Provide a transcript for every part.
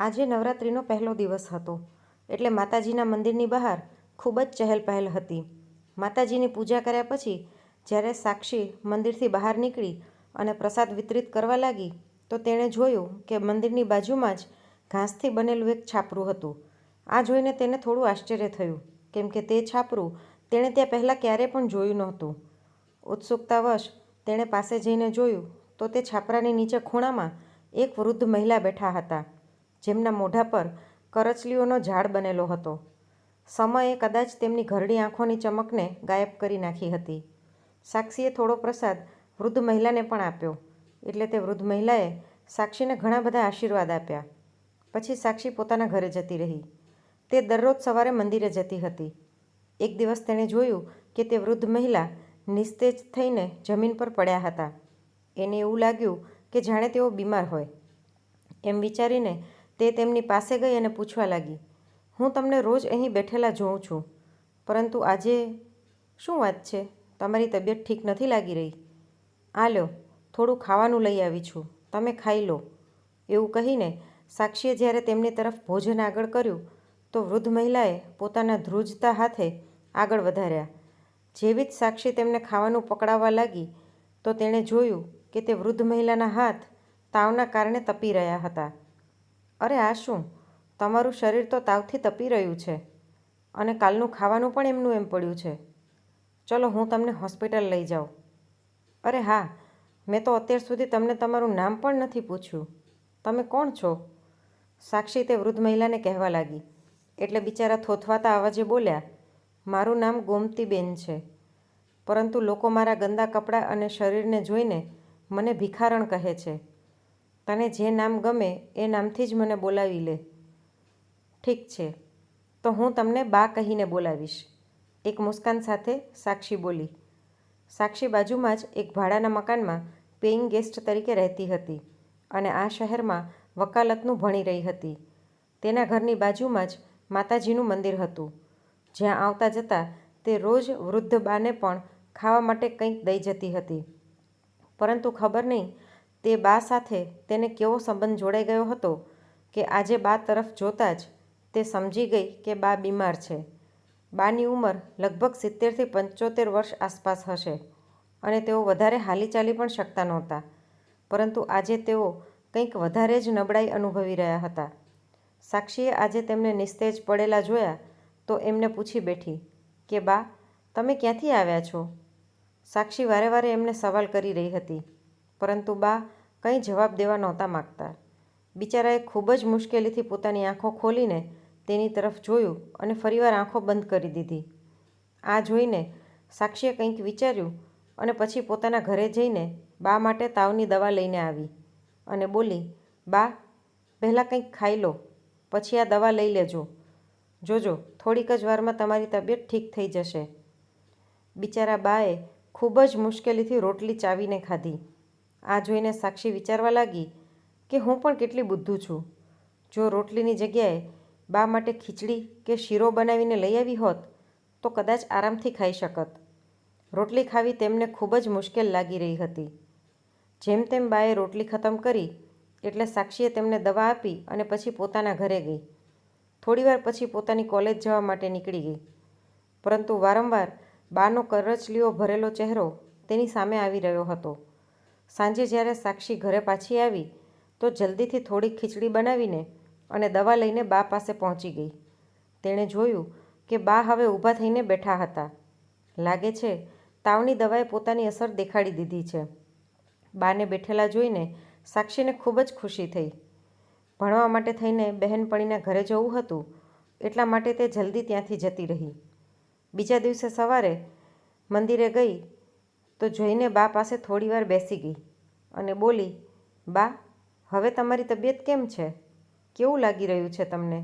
આજે નવરાત્રિનો પહેલો દિવસ હતો. એટલે માતાજીના મંદિરની બહાર ખૂબ જ ચહેલ પહેલ હતી. માતાજીની પૂજા કર્યા પછી જ્યારે સાક્ષી મંદિરથી બહાર નીકળી અને પ્રસાદ વિતરિત કરવા લાગી, તો તેણે જોયું કે મંદિરની બાજુમાં જ ઘાસથી બનેલું એક છાપરું હતું. આ જોઈને તેને થોડું આશ્ચર્ય થયું, કેમ કે તે છાપરું તેણે ત્યાં પહેલાં ક્યારેય પણ જોયું નહોતું. ઉત્સુકતાવશ તેણે પાસે જઈને જોયું, તો તે છાપરાની નીચે ખૂણામાં એક વૃદ્ધ મહિલા બેઠા હતા. જેમના મોઢા પર કરચલીઓનો ઝાડ બનેલો હતો. સમયે કદાચ તેમની ઘરડી આંખોની ચમકને ગાયબ કરી નાખી હતી. સાક્ષીએ થોડો પ્રસાદ વૃદ્ધ મહિલાને પણ આપ્યો. એટલે તે વૃદ્ધ મહિલાએ સાક્ષીને ઘણા બધા આશીર્વાદ આપ્યા. પછી સાક્ષી પોતાના ઘરે જતી રહી. તે દરરોજ સવારે મંદિરે જતી હતી. એક દિવસ તેણે જોયું કે તે વૃદ્ધ મહિલા નિસ્તેજ થઈને જમીન પર પડ્યા હતા. એને એવું લાગ્યું કે જાણે તેઓ બીમાર હોય. એમ વિચારીને તે તેમની પાસે ગઈ અને પૂછવા લાગી, હું તમને રોજ અહીં બેઠેલા જોઉં છું, પરંતુ આજે શું વાત છે? તમારી તબિયત ઠીક નથી લાગી રહી. આ લો થોડું ખાવાનું લઈ આવી છું, તમે ખાઈ લો. એવું કહીને સાક્ષીએ જ્યારે તેમની તરફ ભોજન આગળ કર્યું, તો વૃદ્ધ મહિલાએ પોતાના ધ્રુજતા હાથે આગળ વધાર્યા. જેવી જ સાક્ષી તેમને ખાવાનું પકડાવવા લાગી, તો તેણે જોયું કે તે વૃદ્ધ મહિલાના હાથ તાવના કારણે તપી રહ્યા હતા. અરે આ શું? તમારું શરીર તો તાવથી તપી રહ્યું છે અને કાલનું ખાવાનું પણ એમનું એમ પડ્યું છે. ચલો, હું તમને હોસ્પિટલ લઈ જાઉં. અરે હા, મેં તો અત્યાર સુધી તમને તમારું નામ પણ નથી પૂછ્યું. તમે કોણ છો? સાક્ષી તે વૃદ્ધ મહિલાને કહેવા લાગી. એટલે બિચારા થોથવાતા અવાજે બોલ્યા, મારું નામ ગોમતીબેન છે. પરંતુ લોકો મારા ગંદા કપડાં અને શરીરને જોઈને મને ભિખારણ કહે છે. તને જે નામ ગમે એ નામથી જ મને બોલાવી લે. ઠીક છે. તો હું તમને બા કહીને બોલાવીશ. એક મુસ્કાન સાથે સાક્ષી બોલી. સાક્ષી બાજુમાં જ એક ભાડાના મકાનમાં પેઇંગ ગેસ્ટ તરીકે રહેતી હતી અને આ શહેરમાં વકાલતનું ભણી રહી હતી. તેના ઘરની બાજુમાં જ માતાજીનું મંદિર હતું. જ્યાં આવતા જતાં તે રોજ વૃદ્ધ બાને પણ ખાવા માટે કંઈક દઈ જતી હતી. પરંતુ ખબર નહીં તે બા સાથે તેને કેવો સંબંધ જોડાઈ ગયો હતો કે આજે બા તરફ જોતાં જ તે સમજી ગઈ કે બા બીમાર છે. બાની ઉંમર લગભગ સિત્તેરથી પંચોતેર વર્ષ આસપાસ હશે અને તેઓ વધારે હાલી ચાલી પણ શકતા નહોતા. પરંતુ આજે તેઓ કંઈક વધારે જ નબળાઈ અનુભવી રહ્યા હતા. સાક્ષીએ આજે તેમને નિસ્તેજ પડેલા જોયા તો એમને પૂછી બેઠી, કે બા, તમે ક્યાંથી આવ્યા છો? સાક્ષી વારે વારે એમને સવાલ કરી રહી હતી. પરંતુ બા કંઈ જવાબ દેવા નહોતા માગતા. બિચારાએ ખૂબ જ મુશ્કેલીથી પોતાની આંખો ખોલીને તેની તરફ જોયું અને ફરીવાર આંખો બંધ કરી દીધી. આ જોઈને સાક્ષીએ કંઈક વિચાર્યું અને પછી પોતાના ઘરે જઈને બા માટે તાવની દવા લઈને આવી અને બોલી, બા, પહેલાં કંઈક ખાઈ લો, પછી આ દવા લઈ લેજો. જોજો, થોડીક જ વારમાં તમારી તબિયત ઠીક થઈ જશે. બિચારા બાએ ખૂબ જ મુશ્કેલીથી રોટલી ચાવીને ખાધી. આ જોઈને સાક્ષી વિચારવા લાગી કે હું પણ કેટલી બુદ્ધુ છું. જો રોટલીની જગ્યાએ બા માટે ખીચડી કે શીરો બનાવીને લઈ આવી હોત, તો કદાચ આરામથી ખાઈ શકત. રોટલી ખાવી તેમને ખૂબ જ મુશ્કેલ લાગી રહી હતી. જેમ તેમ બાએ રોટલી ખતમ કરી, એટલે સાક્ષીએ તેમને દવા આપી અને પછી પોતાના ઘરે ગઈ. થોડીવાર પછી પોતાની કોલેજ જવા માટે નીકળી ગઈ. પરંતુ વારંવાર બાનો કરચલીઓ ભરેલો ચહેરો તેની સામે આવી રહ્યો હતો. સાંજે જ્યારે સાક્ષી ઘરે પાછી આવી, તો જલ્દીથી થોડી ખીચડી બનાવીને અને દવા લઈને બા પાસે પહોંચી ગઈ. તેણે જોયું કે બા હવે ઊભા થઈને બેઠા હતા. લાગે છે તાવની દવાએ પોતાની અસર દેખાડી દીધી છે. બાને બેઠેલા જોઈને સાક્ષીને ખૂબ જ ખુશી થઈ. ભણવા માટે થઈને બહેનપણીના ઘરે જવું હતું, એટલા માટે તે જલ્દી ત્યાંથી જતી રહી. બીજા દિવસે સવારે મંદિરે ગઈ તો જોઈને બા પાસે થોડીવાર બેસી ગઈ અને બોલી, બા, હવે તમારી તબિયત કેમ છે? કેવું લાગી રહ્યું છે તમને?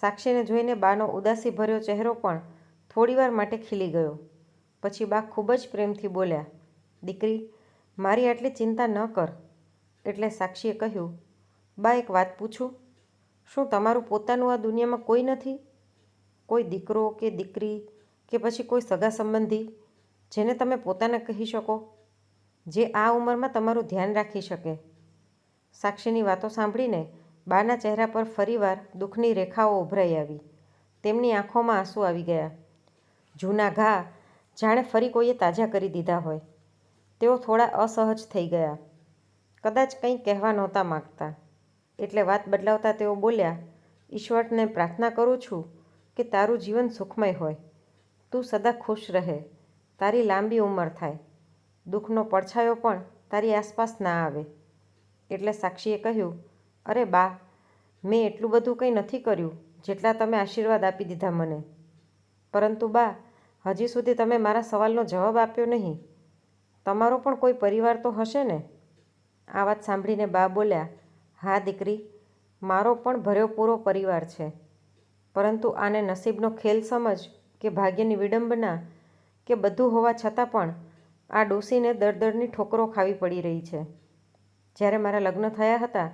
સાક્ષીને જોઈને બાનો ઉદાસી ભર્યો ચહેરો પણ થોડીવાર માટે ખીલી ગયો. પછી બા ખૂબ જ પ્રેમથી બોલ્યા, દીકરી, મારી આટલી ચિંતા ન કર. એટલે સાક્ષીએ કહ્યું, બા, એક વાત પૂછું? શું તમારું પોતાનું આ દુનિયામાં કોઈ નથી? કોઈ દીકરો કે દીકરી કે પછી કોઈ સગા સંબંધી? જેને તમે પોતાને કહી શકો, જે આ ઉંમરમાં તમારું ધ્યાન રાખી શકે. સાક્ષીની વાતો સાંભળીને બાના ચહેરા પર ફરીવાર દુઃખની રેખાઓ ઉભરાઈ આવી. તેમની આંખોમાં આંસુ આવી ગયા. જૂના ઘા જાણે ફરી કોઈએ તાજા કરી દીધા હોય. તેઓ થોડા અસહજ થઈ ગયા. કદાચ કંઈ કહેવા નહોતા માગતા. એટલે વાત બદલાવતા તેઓ બોલ્યા, ઈશ્વરને પ્રાર્થના કરું છું કે તારું જીવન સુખમય હોય. તું સદા ખુશ રહે. તારી લાંબી ઉંમર થાય. દુઃખનો પડછાયો પણ તારી આસપાસ ના આવે. એટલે સાક્ષીએ કહ્યું, અરે બા, મેં એટલું બધું કંઈ નથી કર્યું, જેટલા તમે આશીર્વાદ આપી દીધા મને. પરંતુ બા, હજી સુધી તમે મારા સવાલનો જવાબ આપ્યો નહીં. તમારો પણ કોઈ પરિવાર તો હશે ને? આ વાત સાંભળીને બા બોલ્યા, હા, દીકરી, મારો પણ ભર્યો પૂરો પરિવાર છે. પરંતુ આને નસીબનો ખેલ સમજ કે ભાગ્યની વિડંબના કે બધું હોવા છતાં પણ આ ડોસીને દરદરની ઠોકરો ખાવી પડી રહી છે. જ્યારે મારા લગ્ન થયા હતા,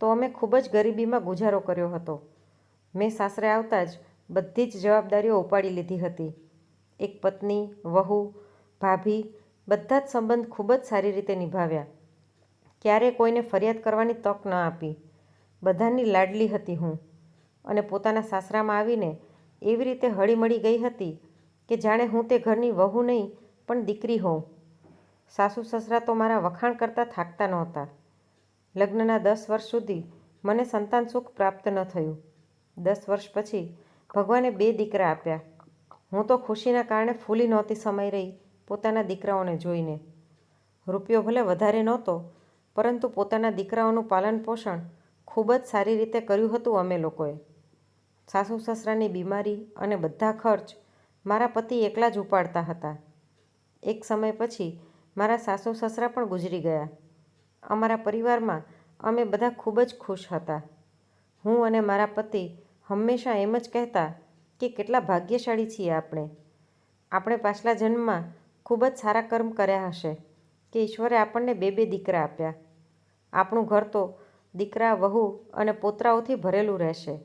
તો અમે ખૂબ જ ગરીબીમાં ગુજારો કર્યો હતો. મેં સાસરે આવતા જ બધી જ જવાબદારીઓ ઉપાડી લીધી હતી. એક પત્ની, વહુ, ભાભી બધા જ સંબંધ ખૂબ જ સારી રીતે નિભાવ્યા. ક્યારે કોઈને ફરિયાદ કરવાની તક ન આપી. બધાની લાડલી હતી હું અને પોતાના સાસરામાં આવીને એવી રીતે હળીમળી ગઈ હતી કે જાણે હું તે ઘરની વહુ નહીં, પણ દીકરી હોઉં. સાસુ સસરા તો મારા વખાણ કરતાં થાકતા નહોતા. લગ્નના દસ વર્ષ સુધી મને સંતાન સુખ પ્રાપ્ત ન થયું. દસ વર્ષ પછી ભગવાને બે દીકરા આપ્યા. હું તો ખુશીના કારણે ફૂલી નહોતી સમાઈ રહી પોતાના દીકરાઓને જોઈને. રૂપિયો ભલે વધારે નહોતો, પરંતુ પોતાના દીકરાઓનું પાલન પોષણ ખૂબ જ સારી રીતે કર્યું હતું અમે લોકોએ. સાસુ સસરાની બીમારી અને બધા ખર્ચ મારા પતિ એકલા જ ઉપાડતા હતા. એક સમય પછી મારા સાસુ સસરા પણ ગુજરી ગયા. અમારા પરિવારમાં અમે બધા ખૂબ જ ખુશ હતા. હું અને મારા પતિ હંમેશા એમ જ કહેતા કે કેટલા ભાગ્યશાળી છીએ આપણે. આપણે પાછલા જન્મમાં ખૂબ જ સારા કર્મ કર્યા હશે કે ઈશ્વરે આપણને બે બે દીકરા આપ્યા. આપણું ઘર તો દીકરા, વહુ અને પોતરાઓથી ભરેલું રહેશે.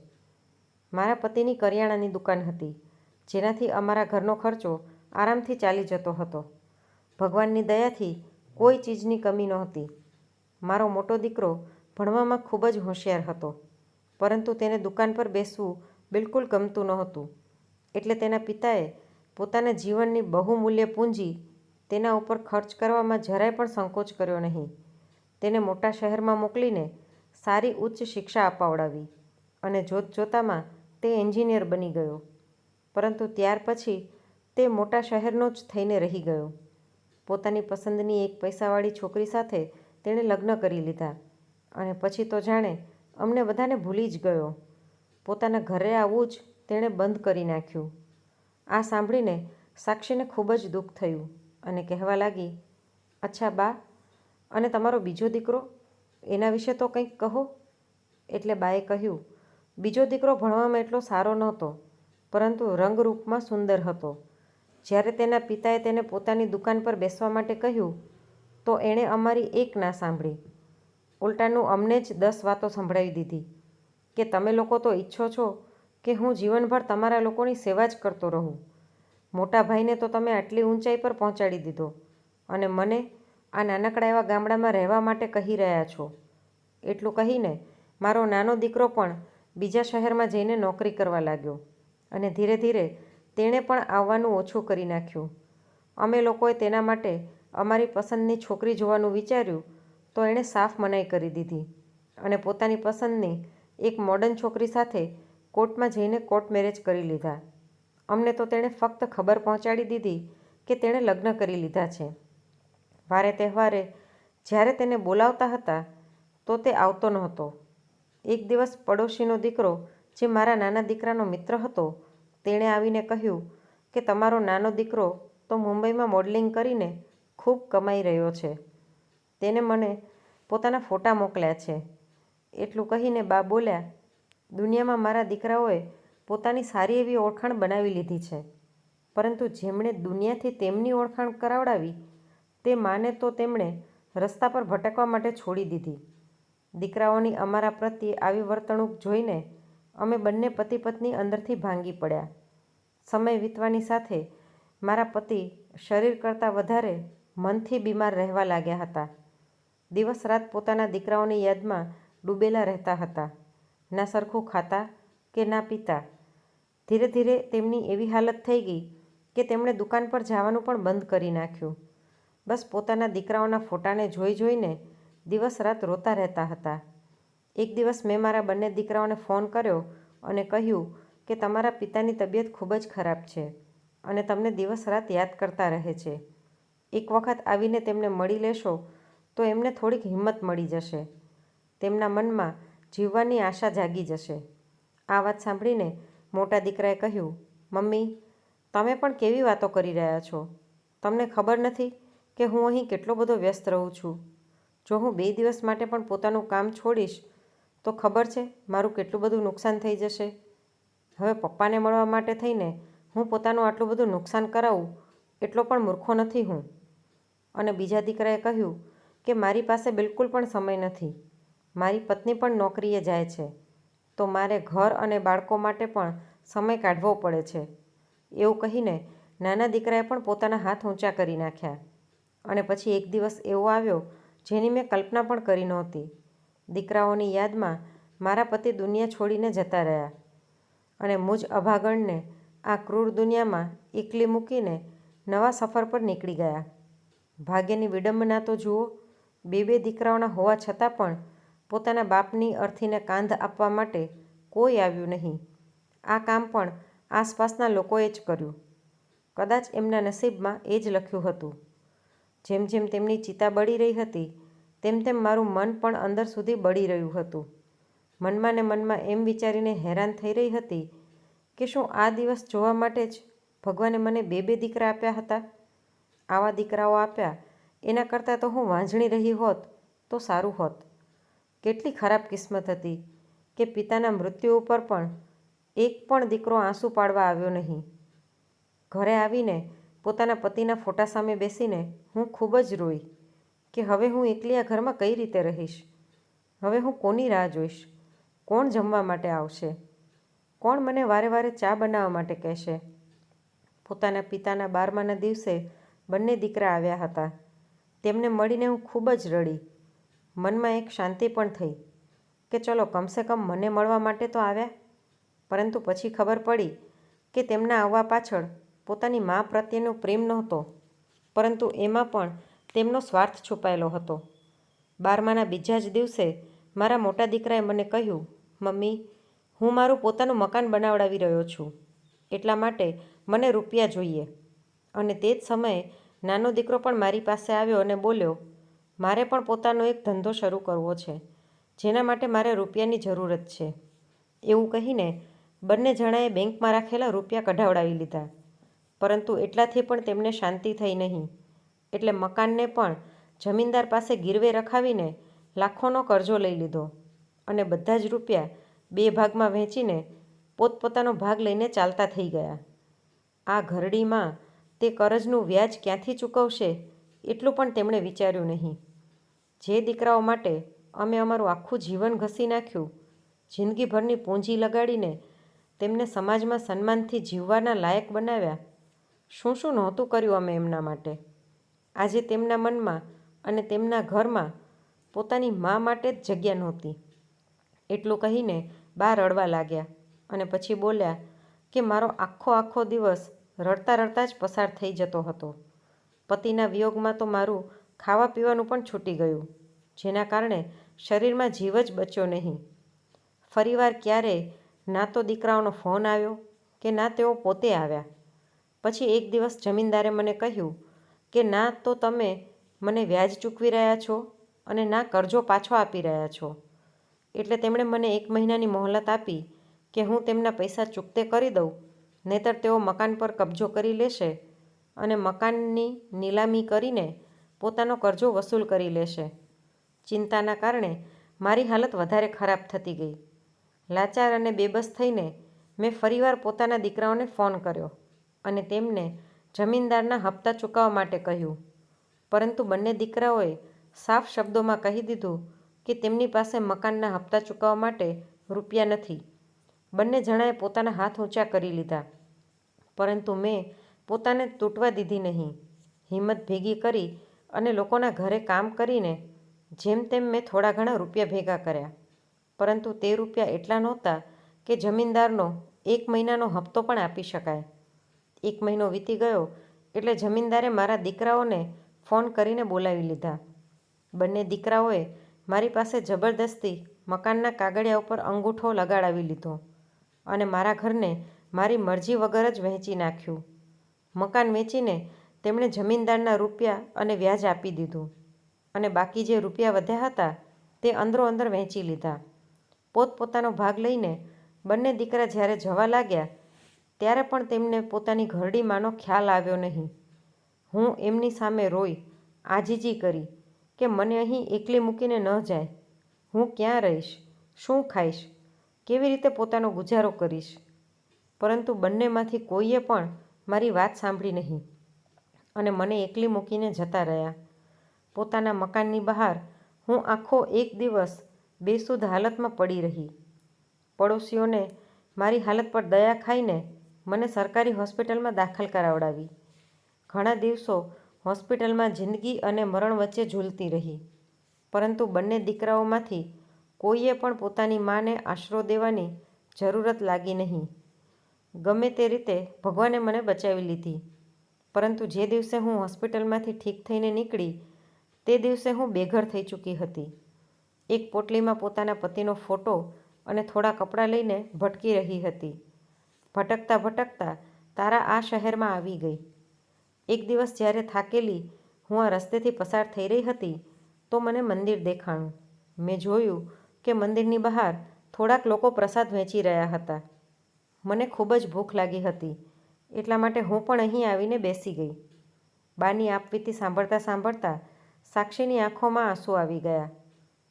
મારા પતિની કરિયાણાની દુકાન હતી. જેનાથી અમારા ઘરનો ખર્ચો આરામથી ચાલી જતો હતો. ભગવાનની દયાથી કોઈ ચીજની કમી નહોતી. મારો મોટો દીકરો ભણવામાં ખૂબ જ હોશિયાર હતો, પરંતુ તેને દુકાન પર બેસવું બિલકુલ ગમતું નહોતું. એટલે તેના પિતાએ પોતાના જીવનની બહુમૂલ્ય પૂંજી તેના ઉપર ખર્ચ કરવામાં જરાય પણ સંકોચ કર્યો નહીં. તેને મોટા શહેરમાં મોકલીને સારી ઉચ્ચ શિક્ષા અપાવડાવી અને જોત જોતામાં તે એન્જિનિયર બની ગયો. પરંતુ ત્યાર પછી તે મોટા શહેરનો જ થઈને રહી ગયો. પોતાની પસંદની એક પૈસાવાળી છોકરી સાથે તેણે લગ્ન કરી લીધા અને પછી તો જાણે અમને બધાને ભૂલી જ ગયો. પોતાના ઘરે આવવું જ તેણે બંધ કરી નાખ્યું. આ સાંભળીને સાક્ષીને ખૂબ જ દુઃખ થયું અને કહેવા લાગી, અચ્છા બા, અને તમારો બીજો દીકરો? એના વિશે તો કંઈક કહો. એટલે બાએ કહ્યું, બીજો દીકરો ભણવામાં એટલો સારો નહોતો. પરંતુ રંગરૂપમાં સુંદર હતો. જ્યારે તેના પિતાએ તેને પોતાની દુકાન પર બેસવા માટે કહ્યું, તો એણે અમારી એક ના સાંભળી. ઉલટાનું અમને જ દસ વાતો સંભળાવી દીધી કે, તમે લોકો તો ઈચ્છો છો કે હું જીવનભર તમારા લોકોની સેવા જ કરતો રહું. મોટા ભાઈને તો તમે આટલી ઊંચાઈ પર પહોંચાડી દીધો અને મને આ નાનકડા એવા ગામડામાં રહેવા માટે કહી રહ્યા છો. એટલું કહીને મારો નાનો દીકરો પણ બીજા શહેરમાં જઈને નોકરી કરવા લાગ્યો. અને ધીરે ધીરે તેણે પણ આવવાનું ઓછું કરી નાખ્યું. અમે લોકોએ તેના માટે અમારી પસંદની છોકરી જોવાનું વિચાર્યું તો એણે સાફ મનાઈ કરી દીધી અને પોતાની પસંદની એક મોડર્ન છોકરી સાથે કોર્ટમાં જઈને કોર્ટ મેરેજ કરી લીધા. અમને તો તેણે ફક્ત ખબર પહોંચાડી દીધી કે તેણે લગ્ન કરી લીધા છે. વારે તહેવારે જ્યારે તેને બોલાવતા હતા તો તે આવતો નહોતો. એક દિવસ પડોશીનો દીકરો જે મારા નાના દીકરાનો મિત્ર હતો, તેણે આવીને કહ્યું કે તમારો નાનો દીકરો તો મુંબઈમાં મોડલિંગ કરીને ખૂબ કમાઈ રહ્યો છે. તેને મને પોતાના ફોટા મોકલ્યા છે. એટલું કહીને બા બોલ્યા, દુનિયામાં મારા દીકરાઓએ પોતાની સારી એવી ઓળખાણ બનાવી લીધી છે. પરંતુ જેમણે દુનિયાથી તેમની ઓળખાણ કરાવડાવી, તે માને તો તેમણે રસ્તા પર ભટકવા માટે છોડી દીધી. દીકરાઓની અમારા પ્રત્યે આવી વર્તણૂક જોઈને અમે બંને પતિ પત્ની અંદરથી ભાંગી પડ્યા. સમય વીતવાની સાથે મારા પતિ શરીર કરતાં વધારે મનથી બીમાર રહેવા લાગ્યા હતા. દિવસ રાત પોતાના દીકરાઓની યાદમાં ડૂબેલા રહેતા હતા. ના સરખું ખાતા કે ના પીતા. ધીરે ધીરે તેમની એવી હાલત થઈ ગઈ કે તેમણે દુકાન પર જવાનું પણ બંધ કરી નાખ્યું. બસ પોતાના દીકરાઓના ફોટાને જોઈ જોઈને દિવસ રાત રોતા રહેતા હતા. એક દિવસ મેં મારા બંને દીકરાઓને ફોન કર્યો અને કહ્યું કે તમારા પિતાની તબિયત ખૂબ જ ખરાબ છે અને તમને દિવસ રાત યાદ કરતા રહે છે. એક વખત આવીને તેમને મળી લેશો તો એમને થોડીક હિંમત મળી જશે. તેમના મનમાં જીવવાની આશા જાગી જશે. આ વાત સાંભળીને મોટા દીકરાએ કહ્યું, મમ્મી, તમે પણ કેવી વાતો કરી રહ્યા છો? તમને ખબર નથી કે હું અહીં કેટલો બધો વ્યસ્ત રહું છું. જો હું બે દિવસ માટે પણ પોતાનું કામ છોડીશ તો ખબર છે મારું કેટલું બધું નુકસાન થઈ જશે? હવે પપ્પાને મળવા માટે થઈને હું પોતાનું આટલું બધું નુકસાન કરાવું એટલો પણ મૂર્ખો નથી હું. અને બીજા દીકરાએ કહ્યું કે મારી પાસે બિલકુલ પણ સમય નથી. મારી પત્ની પણ નોકરીએ જાય છે. તો મારે ઘર અને બાળકો માટે પણ સમય કાઢવો પડે છે. એવું કહીને નાના દીકરાએ પણ પોતાના હાથ ઊંચા કરી નાખ્યા. અને પછી એક દિવસ એવો આવ્યો જેની મેં કલ્પના પણ કરી નહોતી. દીકરાઓની યાદમાં મારા પતિ દુનિયા છોડીને જતા રહ્યા. અને મુજ અભાગણને આ ક્રૂર દુનિયામાં એકલી મૂકીને નવા સફર પર નીકળી ગયા. ભાગ્યની વિડંબના તો જુઓ, બે બે દીકરાઓના હોવા છતાં પણ પોતાના બાપની અર્થીને કાંધ આપવા માટે કોઈ આવ્યું નહીં. આ કામ પણ આસપાસના લોકોએ જ કર્યું. કદાચ એમના નસીબમાં એ જ લખ્યું હતું. જેમ જેમ તેમની ચિતા બળી રહી હતી તેમ તેમ મારું મન પણ અંદર સુધી બળી રહ્યું હતું. મનમાં ને મનમાં એમ વિચારીને હેરાન થઈ રહી હતી કે શું આ દિવસ જોવા માટે જ ભગવાને મને બે બે દીકરા આપ્યા હતા? આવા દીકરાઓ આપ્યા એના કરતાં તો હું વાંઝણી રહી હોત તો સારું હોત. કેટલી ખરાબ કિસ્મત હતી કે પિતાના મૃત્યુ ઉપર પણ એક પણ દીકરો આંસુ પાડવા આવ્યો નહીં. ઘરે આવીને પોતાના પતિના ફોટા સામે બેસીને હું ખૂબ જ રોઈ. કે હવે હું એકલી આ ઘરમાં કઈ રીતે રહીશ? હવે હું કોની રાહ જોઈશ? કોણ જમવા માટે આવશે? કોણ મને વારે વારે ચા બનાવવા માટે કહેશે? પોતાના પિતાના બારમાના દિવસે બંને દીકરા આવ્યા હતા. તેમને મળીને હું ખૂબ જ રડી. મનમાં એક શાંતિ પણ થઈ કે ચલો, કમસે કમ મને મળવા માટે તો આવ્યા. પરંતુ પછી ખબર પડી કે તેમના આવવા પાછળ પોતાની મા પ્રત્યેનો પ્રેમ નહોતો. પરંતુ એમાં પણ તેમનો સ્વાર્થ છુપાયેલો હતો. બારમાના બીજા જ દિવસે મારા મોટા દીકરાએ મને કહ્યું, મમ્મી, હું મારું પોતાનું મકાન બનાવડાવી રહ્યો છું. એટલા માટે મને રૂપિયા જોઈએ. અને તે જ સમયે નાનો દીકરો પણ મારી પાસે આવ્યો અને બોલ્યો, મારે પણ પોતાનો એક ધંધો શરૂ કરવો છે, જેના માટે મારે રૂપિયાની જરૂરત છે. એવું કહીને બંને જણાએ બેંકમાં રાખેલા રૂપિયા કઢાવડાવી લીધા. પરંતુ એટલાથી પણ તેમને શાંતિ થઈ નહીં. એટલે મકાનને પણ જમીનદાર પાસે ગીરવે રખાવીને લાખોનો કરજો લઈ લીધો અને બધા જ રૂપિયા બે ભાગમાં વહેંચીને પોતપોતાનો ભાગ લઈને ચાલતા થઈ ગયા. આ ઘરડીમાં તે કરજનું વ્યાજ ક્યાંથી ચૂકવશે એટલું પણ તેમણે વિચાર્યું નહીં. જે દીકરાઓ માટે અમે અમારું આખું જીવન ઘસી નાખ્યું, જિંદગીભરની પૂંજી લગાડીને તેમને સમાજમાં સન્માનથી જીવવાના લાયક બનાવ્યા, શું શું નહોતું કર્યું અમે એમના માટે? આજે તેમના મનમાં અને તેમના ઘરમાં પોતાની મા માટે જ જગ્યા નહોતી. એટલું કહીને બા રડવા લાગ્યા અને પછી બોલ્યા કે મારો આખો આખો દિવસ રડતા રડતા જ પસાર થઈ જતો હતો. પતિના વિયોગમાં તો મારું ખાવા પીવાનું પણ છૂટી ગયું, જેના કારણે શરીરમાં જીવ જ બચ્યો નહીં. ફરીવાર ક્યારે ના તો દીકરાઓનો ફોન આવ્યો કે ના તેઓ પોતે આવ્યા. પછી એક દિવસ જમીનદારે મને કહ્યું કે ના તો તમે મને વ્યાજ ચૂકવી રહ્યા છો અને ના કરજો પાછો આપી રહ્યા છો? એટલે તેમણે મને એક મહિનાની મોહલત આપી કે હું તેમના પૈસા ચૂકતે કરી દઉં, નહીતર તેઓ મકાન પર કબજો કરી લેશે અને મકાનની નીલામી કરીને પોતાનો કરજો વસૂલ કરી લેશે. ચિંતાના કારણે મારી હાલત વધારે ખરાબ થતી ગઈ. લાચાર અને બેબસ થઈને મેં ફરીવાર પોતાના દીકરાઓને ફોન કર્યો અને તેમને જમીનદારના હપ્તા ચૂકવવા માટે કહ્યું. પરંતુ બંને દીકરાઓએ સાફ શબ્દોમાં કહી દીધું કે તેમની પાસે મકાનના હપ્તા ચૂકવવા માટે રૂપિયા નથી. બંને જણાએ પોતાના હાથ ઊંચા કરી લીધા. પરંતુ મેં પોતાને તૂટવા દીધી નહીં. હિંમત ભેગી કરી અને લોકોના ઘરે કામ કરીને જેમ તેમ મેં થોડા ઘણા રૂપિયા ભેગા કર્યા. પરંતુ તે રૂપિયા એટલા નહોતા કે જમીનદારનો એક મહિનાનો હપ્તો પણ આપી શકાય. એક મહિનો વીતી ગયો એટલે જમીનદારે મારા દીકરાઓને ફોન કરીને બોલાવી લીધા. બંને દીકરાઓએ મારી પાસે જબરદસ્તી મકાનના કાગળિયા ઉપર અંગૂઠો લગાડાવી લીધો અને મારા ઘરને મારી મરજી વગર જ વહેંચી નાખ્યું. મકાન વેચીને તેમણે જમીનદારના રૂપિયા અને વ્યાજ આપી દીધું અને બાકી જે રૂપિયા વધ્યા હતા તે અંદરો અંદર વહેંચી લીધા. પોતપોતાનો ભાગ લઈને બંને દીકરા જ્યારે જવા લાગ્યા ત્યારે પણ તેમને પોતાની ઘરડીમાંનો ખ્યાલ આવ્યો નહીં. હું એમની સામે રોઈ, આજીજી કરી કે મને અહીં એકલી મૂકીને ન જાય. હું ક્યાં રહીશ? શું ખાઈશ? કેવી રીતે પોતાનો ગુજારો કરીશ? પરંતુ બંનેમાંથી કોઈએ પણ મારી વાત સાંભળી નહીં અને મને એકલી મૂકીને જતા રહ્યા. પોતાના મકાનની બહાર હું આખો એક દિવસ બેસુદ હાલતમાં પડી રહી. પડોશીઓને મારી હાલત પર દયા ખાઈને મને સરકારી હોસ્પિટલમાં દાખલ કરાવડાવી. ઘણા દિવસો હોસ્પિટલમાં જિંદગી અને મરણ વચ્ચે ઝૂલતી રહી. પરંતુ બંને દીકરાઓમાંથી કોઈએ પણ પોતાની માને આશરો દેવાની જરૂરત લાગી નહીં. ગમે તે રીતે ભગવાને મને બચાવી લીધી. પરંતુ જે દિવસે હું હોસ્પિટલમાંથી ઠીક થઈને નીકળી, તે દિવસે હું બેઘર થઈ ચૂકી હતી. એક પોટલીમાં પોતાના પતિનો ફોટો અને થોડા કપડાં લઈને ભટકી રહી હતી. ભટકતા ભટકતા તારા આ શહેરમાં આવી ગઈ. એક દિવસ જ્યારે થાકેલી હું આ રસ્તેથી પસાર થઈ રહી હતી, તો મને મંદિર દેખાણું. મેં જોયું કે મંદિરની બહાર થોડાક લોકો પ્રસાદ વહેંચી રહ્યા હતા. મને ખૂબ જ ભૂખ લાગી હતી, એટલા માટે હું પણ અહીં આવીને બેસી ગઈ. બાની આપવીતી સાંભળતા સાંભળતા સાક્ષીની આંખોમાં આંસુ આવી ગયા.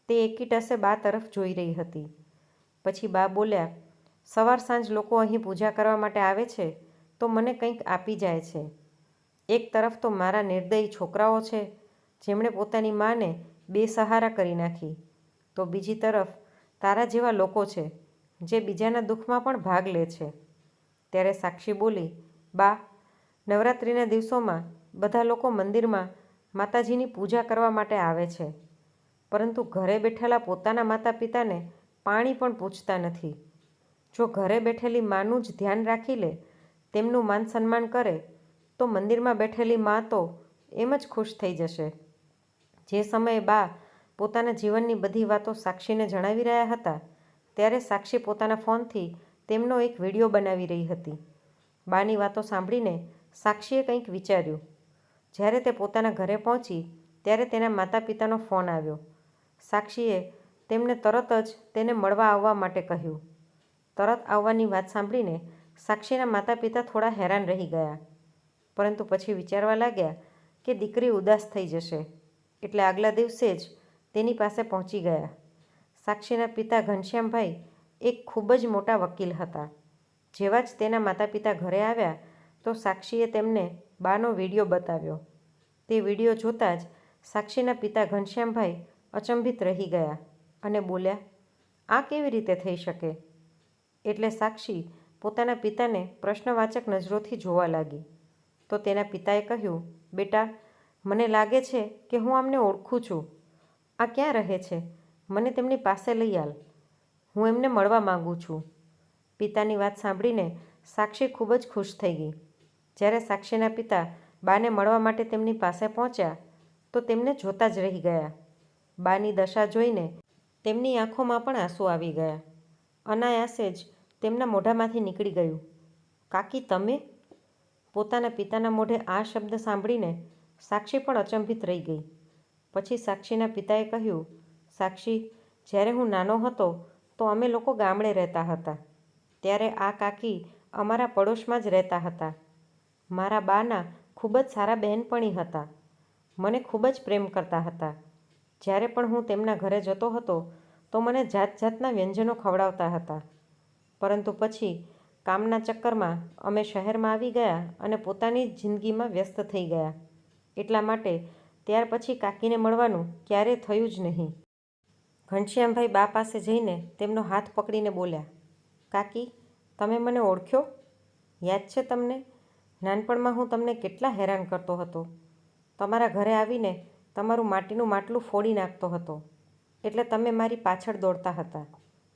તે એકીટસે બા તરફ જોઈ રહી હતી. પછી બા બોલ્યા સવાર સાંજ લોકો અહીં પૂજા કરવા માટે આવે છે, તો મને કંઈક આપી જાય છે. એક તરફ તો મારા નિર્દયી છોકરાઓ છે, જેમણે પોતાની માને બેસહારા કરી નાખી. તો બીજી તરફ, તારા જેવા લોકો છે, જે બીજાના દુઃખમાં પણ ભાગ લે છે. ત્યારે સાક્ષી બોલી, બા, નવરાત્રિના દિવસોમાં બધા લોકો મંદિરમાં માતાજીની પૂજા કરવા માટે આવે છે. પરંતુ ઘરે બેઠેલા પોતાના માતા પિતાને પાણી પણ પૂછતા નથી. જો ઘરે બેઠેલી માનું જ ધ્યાન રાખી લે, તેમનું માન સન્માન કરે, તો મંદિરમાં બેઠેલી મા તો એમ જ ખુશ થઈ જશે. જે સમયે બા પોતાના જીવનની બધી વાતો સાક્ષીને જણાવી રહ્યા હતા, ત્યારે સાક્ષી પોતાના ફોનથી તેમનો એક વીડિયો બનાવી રહી હતી. બાની વાતો સાંભળીને સાક્ષીએ કંઈક વિચાર્યું. જ્યારે તે પોતાના ઘરે પહોંચી, ત્યારે તેના માતા પિતાનો ફોન આવ્યો. સાક્ષીએ તેમને તરત જ તેને મળવા આવવા માટે કહ્યું. તરત આવવાની વાત સાંભળીને સાક્ષીના માતા પિતા થોડા હેરાન રહી ગયા. પરંતુ પછી વિચારવા લાગ્યા કે દીકરી ઉદાસ થઈ જશે. એટલે આગલા દિવસે જ તેની પાસે પહોંચી ગયા. સાક્ષીના પિતા ઘનશ્યામભાઈ એક ખૂબ જ મોટા વકીલ હતા. જેવા જ તેના માતા પિતા ઘરે આવ્યા તો સાક્ષીએ તેમને બાનો વીડિયો બતાવ્યો. તે વીડિયો જોતાં જ સાક્ષીના પિતા ઘનશ્યામભાઈ અચંભિત રહી ગયા અને બોલ્યા, આ કેવી રીતે થઈ શકે? એટલે સાક્ષી પોતાના પિતાને પ્રશ્નવાચક નજરોથી જોવા લાગી. તો તેના પિતાએ કહ્યું, બેટા, મને લાગે છે કે હું આમને ઓળખું છું. આ ક્યાં રહે છે? મને તેમની પાસે લઈ આલ. હું એમને મળવા માગું છું. પિતાની વાત સાંભળીને સાક્ષી ખૂબ જ ખુશ થઈ ગઈ. જ્યારે સાક્ષીના પિતા બાને મળવા માટે તેમની પાસે પહોંચ્યા, તો તેમને જોતા જ રહી ગયા. બાની દશા જોઈને તેમની આંખોમાં પણ આંસુ આવી ગયા. અનાયાસે જ તેમના મોઢામાંથી નીકળી ગયું. કાકી, તમે? પોતાના પિતાના મોઢે આ શબ્દ સાંભળીને સાક્ષી પણ અચંભિત રહી ગઈ. પછી સાક્ષીના પિતાએ કહ્યું, સાક્ષી, જ્યારે હું નાનો હતો તો અમે લોકો ગામડે રહેતા હતા. ત્યારે આ કાકી અમારા પડોશમાં જ રહેતા હતા. મારા બાના ખૂબ જ સારા બહેનપણી હતા. મને ખૂબ જ પ્રેમ કરતા હતા. જ્યારે પણ હું તેમના ઘરે જતો હતો તો મને જાત જાતના વ્યંજનો ખવડાવતા હતા. પરંતુ પછી કામના ચક્કરમાં અમે શહેરમાં આવી ગયા અને પોતાની જિંદગીમાં વ્યસ્ત થઈ ગયા. એટલા માટે ત્યાર પછી કાકીને મળવાનું ક્યારેય થયું જ નહીં. ઘનશ્યામભાઈ બા પાસે જઈને તેમનો હાથ પકડીને બોલ્યા, કાકી, તમે મને ઓળખ્યો? યાદ છે તમને? નાનપણમાં હું તમને કેટલા હેરાન કરતો હતો. તમારા ઘરે આવીને તમારું માટીનું માટલું ફોડી નાખતો હતો. એટલે તમે મારી પાછળ દોડતા હતા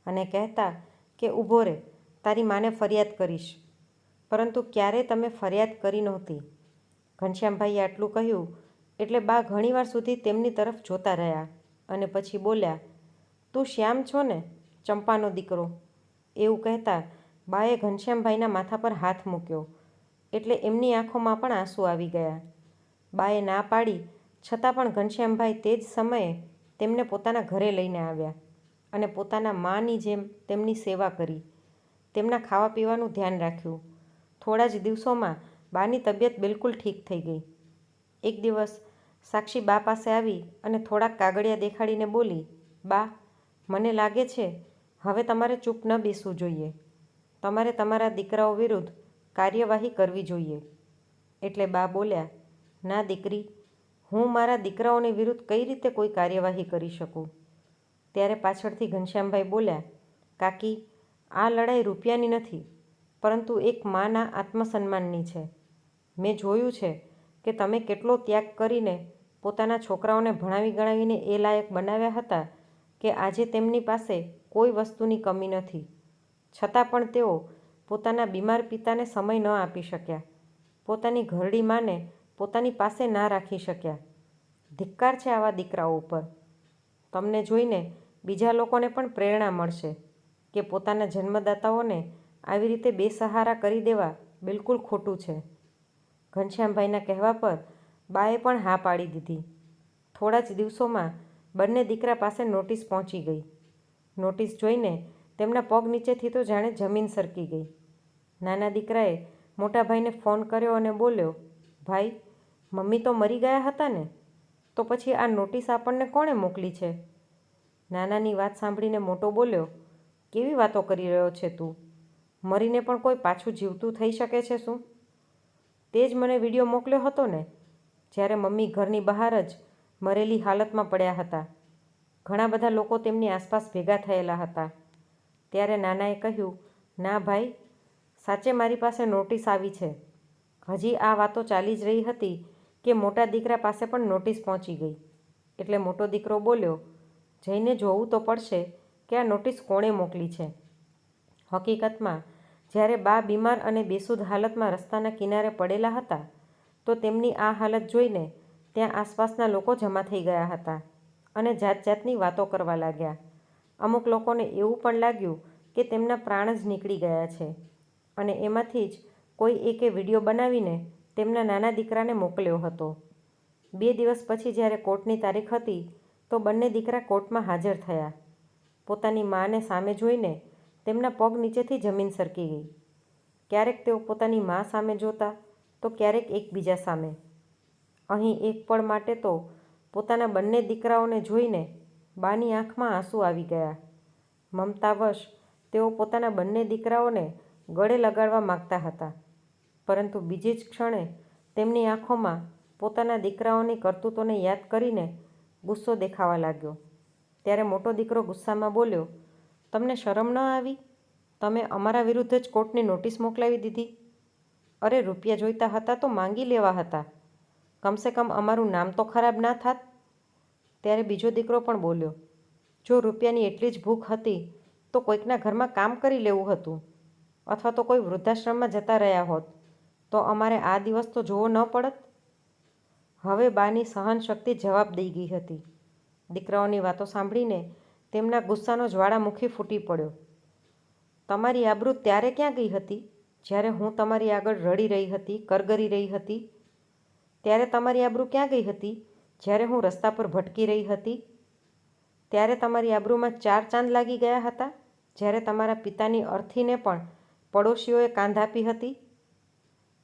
અને કહેતા કે ઊભો રહે તારી માને ફરિયાદ કરીશ. પરંતુ ક્યારે તમે ફરિયાદ કરી નહોતી? ઘનશ્યામભાઈએ આટલું કહ્યું એટલે બા ઘણીવાર સુધી તેમની તરફ જોતા રહ્યા અને પછી બોલ્યા, તું શ્યામ છો ને, ચંપાનો દીકરો? એવું કહેતા બાએ ઘનશ્યામભાઈના માથા પર હાથ મૂક્યો એટલે એમની આંખોમાં પણ આંસુ આવી ગયા. બાએ ના પાડી, છતાં પણ ઘનશ્યામભાઈ તે જ સમયે તેમને પોતાના ઘરે લઈને આવ્યા. અને પોતાના માની જેમ તેમની સેવા કરી. તેમના ખાવા પીવાનું ધ્યાન રાખ્યું. થોડા જ દિવસોમાં બાની તબિયત બિલકુલ ઠીક થઈ ગઈ. એક દિવસ સાક્ષી બા પાસે આવી અને થોડાક કાગળિયા દેખાડીને બોલી, બા, મને લાગે છે હવે તમારે ચૂપ ન બેસવું જોઈએ. તમારે તમારા દીકરાઓ વિરુદ્ધ કાર્યવાહી કરવી જોઈએ. એટલે બા બોલ્યા, ના દીકરી, હું મારા દીકરાઓની વિરુદ્ધ કઈ રીતે કોઈ કાર્યવાહી કરી શકું? ત્યારે પાછળથી ઘનશ્યામભાઈ બોલ્યા, કાકી, આ લડાઈ રૂપિયાની નથી, પરંતુ એક માના આત્મસન્માનની છે. મેં જોયું છે કે તમે કેટલો ત્યાગ કરીને પોતાના છોકરાઓને ભણાવી ગણાવીને એ લાયક બનાવ્યા હતા કે આજે તેમની પાસે કોઈ વસ્તુની કમી નથી. છતાં પણ તેઓ પોતાના બીમાર પિતાને સમય ન આપી શક્યા. પોતાની ઘરડી માને પોતાની પાસે ના રાખી શક્યા. ધિક્કાર છે આવા દીકરાઓ ઉપર. તમને જોઈને બીજા લોકોને પણ પ્રેરણા મળશે કે પોતાના જન્મદાતાઓને આવી રીતે બેસહારા કરી દેવા બિલકુલ ખોટું છે. ઘનશ્યામભાઈના કહેવા પર બાએ પણ હા પાડી દીધી. થોડા જ દિવસોમાં બંને દીકરા પાસે નોટિસ પહોંચી ગઈ. નોટિસ જોઈને તેમના પગ નીચેથી તો જાણે જમીન સરકી ગઈ. નાના દીકરાએ મોટા ભાઈને ફોન કર્યો અને બોલ્યો, ભાઈ, મમ્મી તો મરી ગયા હતા ને તો પછી આ નોટિસ આપણને કોણે મોકલી છે? નાનાની વાત સાંભળીને મોટો બોલ્યો, કેવી વાતો કરી રહ્યો છે તું? મરીને પણ કોઈ પાછું જીવતું થઈ શકે છે શું? તે જ મને વીડિયો મોકલ્યો હતો ને, જ્યારે મમ્મી ઘરની બહાર જ મરેલી હાલતમાં પડ્યા હતા. ઘણા બધા લોકો તેમની આસપાસ ભેગા થયેલા હતા. ત્યારે નાનાએ કહ્યું, ના ભાઈ, સાચે મારી પાસે નોટિસ આવી છે. હજી આ વાતો ચાલી જ રહી હતી કે મોટા દીકરા પાસે પણ નોટિસ પહોંચી ગઈ. એટલે મોટો દીકરો બોલ્યો, જઈને જોવું તો પડશે કે આ નોટિસ કોણે મોકલી છે. હકીકતમાં, જ્યારે બા બીમાર અને બેસુદ હાલતમાં રસ્તાના કિનારે પડેલા હતા, તો તેમની આ હાલત જોઈને ત્યાં આસપાસના લોકો જમા થઈ ગયા હતા અને જાત જાતની વાતો કરવા લાગ્યા. અમુક લોકોને એવું પણ લાગ્યું કે તેમના પ્રાણ જ નીકળી ગયા છે અને એમાંથી જ કોઈ એકે વીડિયો બનાવીને તેમના નાના દીકરાને મોકલ્યો હતો. બે દિવસ પછી જ્યારે કોર્ટની તારીખ હતી, તો બંને દીકરા કોર્ટમાં હાજર થયા. પોતાની માને સામે જોઈને તેમના પગ નીચેથી જમીન સરકી ગઈ. ક્યારેક તેઓ પોતાની મા સામે જોતા, તો ક્યારેક એકબીજા સામે. અહીં એક પળ માટે તો પોતાના બંને દીકરાઓને જોઈને બાની આંખમાં આંસુ આવી ગયા. મમતાવશ તેઓ પોતાના બંને દીકરાઓને ગળે લગાડવા માગતા હતા. પરંતુ બીજી જ ક્ષણે તેમની આંખોમાં પોતાના દીકરાઓની કરતૂતોને યાદ કરીને ગુસ્સો દેખાવા લાગ્યો. ત્યારે મોટો દીકરો ગુસ્સામાં બોલ્યો, તમને શરમ ન આવી? તમે અમારા વિરુદ્ધ જ કોર્ટની નોટિસ મોકલાવી દીધી? અરે, રૂપિયા જોઈતા હતા તો માંગી લેવા હતા. કમસે કમ અમારું નામ તો ખરાબ ના થાત. ત્યારે બીજો દીકરો પણ બોલ્યો, જો રૂપિયાની એટલી જ ભૂખ હતી તો કોઈકના ઘરમાં કામ કરી લેવું હતું, અથવા તો કોઈ વૃદ્ધાશ્રમમાં જતા રહ્યા હોત. તો અમારે આ દિવસ તો જોવો ન પડત. હવે બાની સહન શક્તિ જવાબ દઈ ગઈ હતી. દીકરાઓની વાતો સાંભળીને તેમના ગુસ્સાનો જ્વાળામુખી ફૂટી પડ્યો. તમારી આબરૂ ત્યારે ક્યાં ગઈ હતી? જ્યારે હું તમારી આગળ રડી રહી હતી, કરગરી રહી હતી? ત્યારે તમારી આબરૂ ક્યાં ગઈ હતી? જ્યારે હું રસ્તા પર ભટકી રહી હતી? ત્યારે તમારી આબરૂમાં ચાર ચાંદ લાગી ગયા હતા? જ્યારે તમારા પિતાની અર્થીને પણ પડોશીઓએ કાંધ આપી હતી?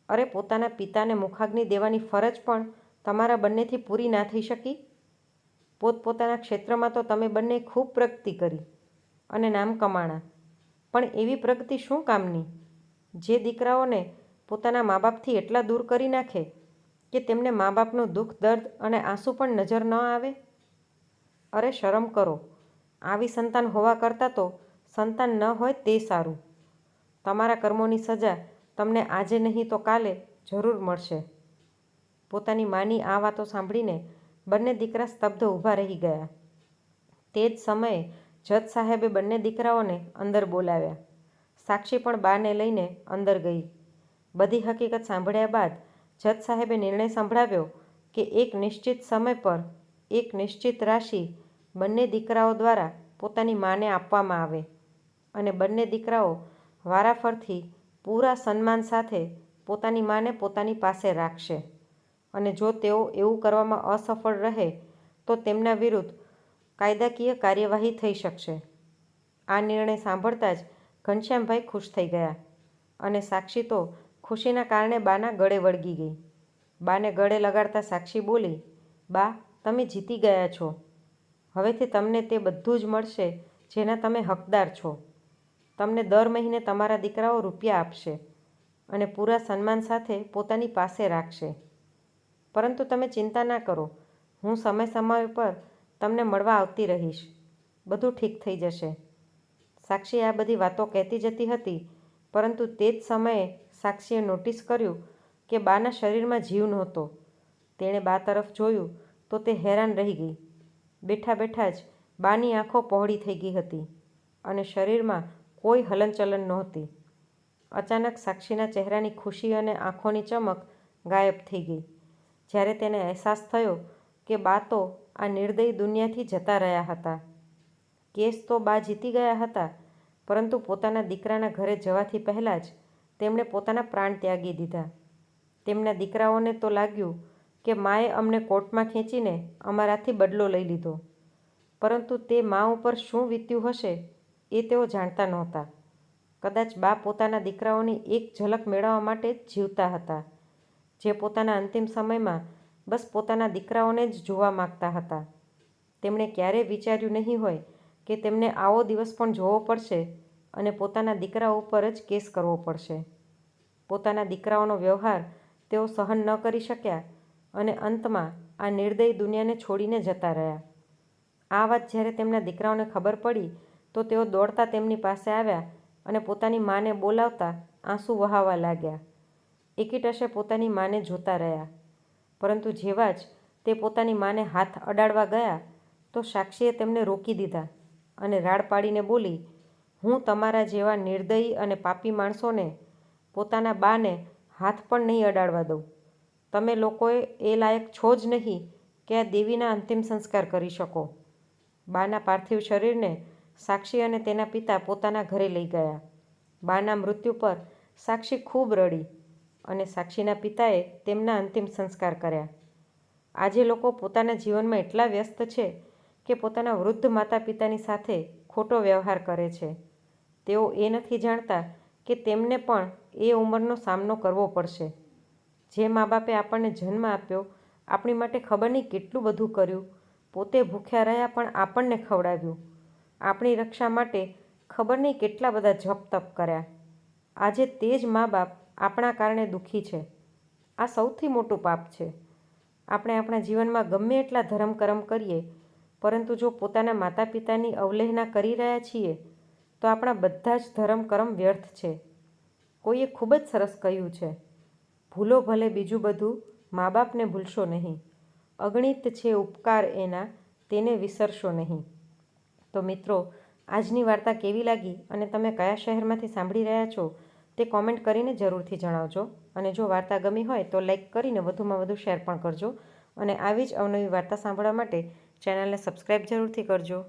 અરે, પોતાના પિતાને મુખાગ્નિ દેવાની ફરજ પણ તમારા બંનેથી પૂરી ના થઈ શકી? પોતપોતાના ક્ષેત્રમાં તો તમે બંને ખૂબ પ્રગતિ કરી અને નામ કમાણા. પણ એવી પ્રગતિ શું કામની? જે દીકરાઓને પોતાના મા બાપથી એટલા દૂર કરી નાખે કે તેમને મા બાપનું દુઃખ, દર્દ અને આંસુ પણ નજર ન આવે? અરે, શરમ કરો. આવી સંતાન હોવા કરતાં તો સંતાન ન હોય તે સારું. તમારા કર્મોની સજા તમને આજે નહીં તો કાલે જરૂર મળશે. પોતાની માની આ વાતો સાંભળીને બંને દીકરા સ્તબ્ધ ઊભા રહી ગયા. તે જ સમયે જજ સાહેબે બંને દીકરાઓને અંદર બોલાવ્યા. સાક્ષી પણ બાને લઈને અંદર ગઈ. બધી હકીકત સાંભળ્યા બાદ જજ સાહેબે નિર્ણય સંભળાવ્યો કે એક નિશ્ચિત સમય પર એક નિશ્ચિત રાશિ બંને દીકરાઓ દ્વારા પોતાની માને આપવામાં આવે અને બંને દીકરાઓ વારાફરથી પૂરા સન્માન સાથે પોતાની માને પોતાની પાસે રાખશે. અને જો તેઓ એવું કરવામાં અસફળ રહે, તો તેમના વિરુદ્ધ કાયદાકીય કાર્યવાહી થઈ શકશે. આ નિર્ણય સાંભળતા જ ઘનશ્યામભાઈ ખુશ થઈ ગયા અને સાક્ષી તો ખુશીના કારણે બાના ગળે વળગી ગઈ. બાને ગળે લગાડતા સાક્ષી બોલી, બા, તમે જીતી ગયા છો. હવેથી તમને તે બધું જ મળશે જેના તમે હકદાર છો. તમને દર મહિને તમારા દીકરાઓ રૂપિયા આપશે અને પૂરા સન્માન સાથે પોતાની પાસે રાખશે. પરંતુ તમે ચિંતા ના કરો. હું સમય સમય પર તમને મળવા આવતી રહીશ. બધું ઠીક થઈ જશે. સાક્ષી આ બધી વાતો કહેતી જતી હતી, પરંતુ તે જ સમયે સાક્ષીએ નોટિસ કર્યું કે બાના શરીરમાં જીવ નહોતો. તેણે બા તરફ જોયું તો તે હેરાન રહી ગઈ. બેઠા બેઠા જ બાની આંખો પહોળી થઈ ગઈ હતી અને શરીરમાં કોઈ હલનચલન નહોતી. અચાનક સાક્ષીના ચહેરાની ખુશી અને આંખોની ચમક ગાયબ થઈ ગઈ. જ્યારે તેને અહેસાસ થયો કે બા તો આ નિર્દયી દુનિયાથી જતા રહ્યા હતા. કેસ તો બા જીતી ગયા હતા, પરંતુ પોતાના દીકરાના ઘરે જવાથી પહેલાં જ તેમણે પોતાના પ્રાણ ત્યાગી દીધા. તેમના દીકરાઓને તો લાગ્યું કે માએ અમને કોર્ટમાં ખેંચીને અમારાથી બદલો લઈ લીધો. પરંતુ તે મા ઉપર શું વીત્યું હશે? એ તેઓ જાણતા નહોતા. કદાચ બા પોતાના દીકરાઓની એક ઝલક મેળવવા માટે જ જીવતા હતા, જે પોતાના અંતિમ સમયમાં બસ પોતાના દીકરાઓને જ જોવા માગતા હતા. તેમણે ક્યારેય વિચાર્યું નહીં હોય કે તેમને આવો દિવસ પણ જોવો પડશે અને પોતાના દીકરાઓ ઉપર જ કેસ કરવો પડશે. પોતાના દીકરાઓનો વ્યવહાર તેઓ સહન ન કરી શક્યા અને અંતમાં આ નિર્દયી દુનિયાને છોડીને જતા રહ્યા. આ વાત જ્યારે તેમના દીકરાઓને ખબર પડી તો તેઓ દોડતા તેમની પાસે આવ્યા અને પોતાની માને બોલાવતા આંસુ વહાવા લાગ્યા. એકીટશે પોતાની માને જોતા રહ્યા. પરંતુ જેવા જ તે પોતાની માને હાથ અડાડવા ગયા, તો સાક્ષીએ તેમને રોકી દીધા અને રાડ પાડીને બોલી, હું તમારા જેવા નિર્દયી અને પાપી માણસોને પોતાના બાને હાથ પણ નહીં અડાડવા દઉં. તમે લોકોએ એ લાયક છો જ નહીં કે આ દેવીના અંતિમ સંસ્કાર કરી શકો. બાના પાર્થિવ શરીરને સાક્ષી અને તેના પિતા પોતાના ઘરે લઈ ગયા. બાના મૃત્યુ પર સાક્ષી ખૂબ રડી અને સાક્ષીના પિતાએ તેમના અંતિમ સંસ્કાર કર્યા. આજે લોકો પોતાના જીવનમાં એટલા વ્યસ્ત છે કે પોતાના વૃદ્ધ માતા પિતાની સાથે ખોટો વ્યવહાર કરે છે. તેઓ એ નથી જાણતા કે તેમને પણ એ ઉંમરનો સામનો કરવો પડશે. જે મા બાપે આપણને જન્મ આપ્યો, આપણી માટે ખબર નહીં કેટલું બધું કર્યું. પોતે ભૂખ્યા રહ્યા પણ આપણને ખવડાવ્યું. આપણી રક્ષા માટે ખબર નહીં કેટલા બધા જપ તપ કર્યા. આજે તે જ મા બાપ આપણા કારણે દુઃખી છે. આ સૌથી મોટું પાપ છે. આપણે આપણા જીવનમાં ગમે એટલા ધર્મ કરમ કરીએ, પરંતુ જો પોતાના માતા પિતાની અવલેહના કરી રહ્યા છીએ, તો આપણા બધા જ ધર્મ કરમ વ્યર્થ છે. કોઈએ ખૂબ જ સરસ કહ્યું છે, ભૂલો ભલે બીજું બધું મા બાપને ભૂલશો નહીં. અગણિત છે ઉપકાર એના, તેને વિસરશો નહીં. તો મિત્રો, આજની વાર્તા કેવી લાગી અને તમે કયા શહેરમાંથી સાંભળી રહ્યા છો તે કોમેન્ટ કરીને જરૂરથી જણાવજો. અને જો વાર્તા ગમી હોય તો લાઈક કરીને વધુમાં વધુ શેર પણ કરજો. અને આવી જ અવનવી વાર્તા સાંભળવા માટે ચેનલને સબસ્ક્રાઈબ જરૂરથી કરજો.